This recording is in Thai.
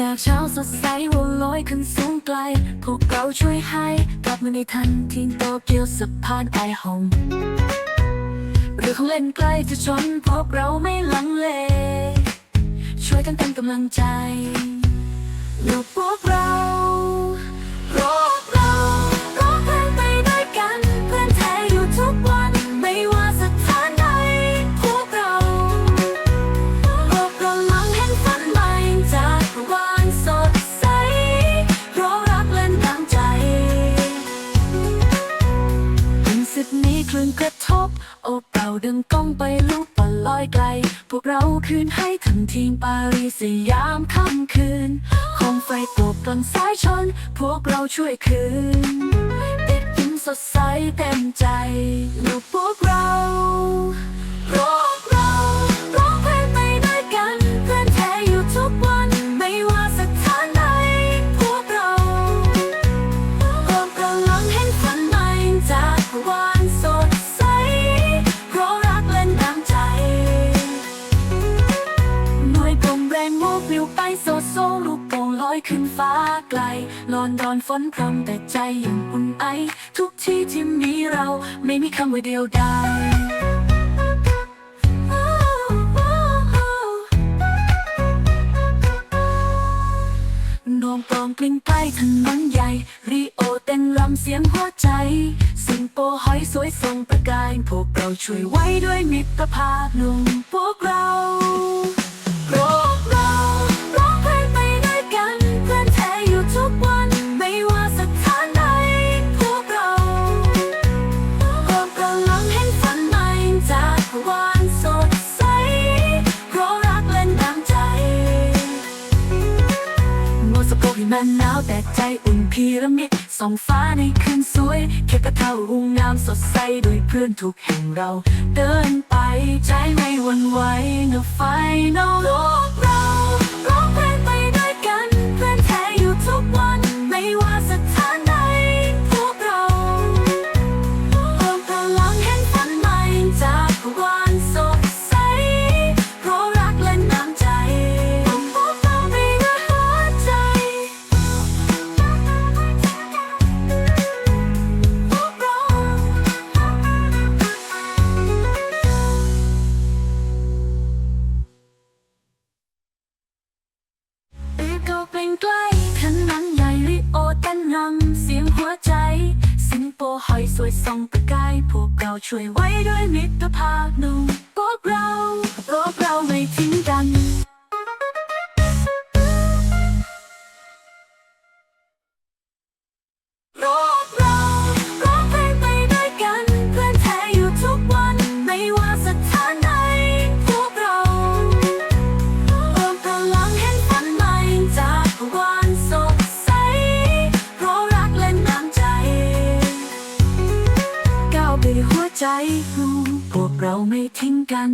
จากเช้าสดใสวัวลอยขึ้นสูงไกล พวกเราช่วยให้กลับมาในทันทีโตเกียวสะพานไอหงหรือของเล่นใกล้จะชนพวกเราไม่ลังเล ช่วยกันเป็นกำลังใจลูกพวกเรา โอบเป่าดึงกล้องไปลูกปลลอยไกล พวกเราคืนให้ทั้งทีมปารีสยามค่ำคืนโคมไฟโปรบกลางสายชน พวกเราช่วยคืน ติดยิ้มสดใสเต็มใจ โมกปลิวไปโซโซลูกโป่งลอยขึ้นฟ้าไกล ลอนดอนฝนพรำแต่ใจยังอุ่นไอ ทุกที่ที่มีเราไม่มีคำว่าเดียวดายโดมกลองกลิ้งไปถนนใหญ่ รีโอเต้นรำเสียงหัวใจ สิงโปหอยสวยทรงประกาย พวกเราช่วยไว้ด้วยมิตรภาพหนุ่มพวกเรา ที่มันหนาวแต่ใจอุ่นพีระมิดส่องฟ้าในคืนสวยแค่กระเท่าอุ้งงามสดใสด้วยเพื่อนทุกแห่งเรา เดินไปใจไม่หวั่นไหวเนอไฟนอโลกเรา รำเสียงหัวใจ สิงโปหอยสวยส่องประกายพวกเราช่วยไว้ด้วยมิตรภาพหนุ่มพวกเราพวกเราไม่ทิ้งกันพวกเร ใจรู้พวกเราไม่ทิ้งกัน